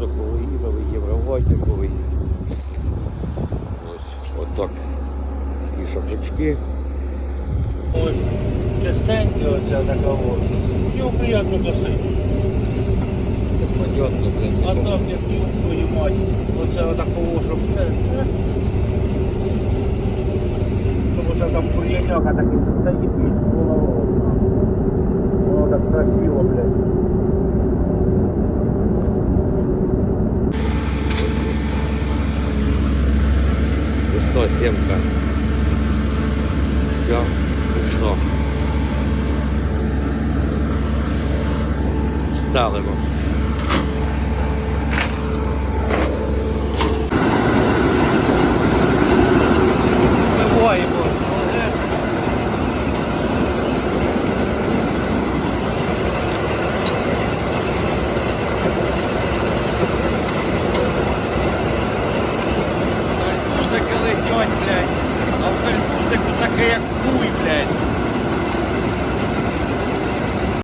автобусах, коли Ось отак такі шапочки. Ось частенько оця така ось. Його приємно косити. А там як твою мать, оце отак положив. Е, е. Тому що там кур'яка такий стоїть головою. 107-ка. Все, ушло. Сталимо. going to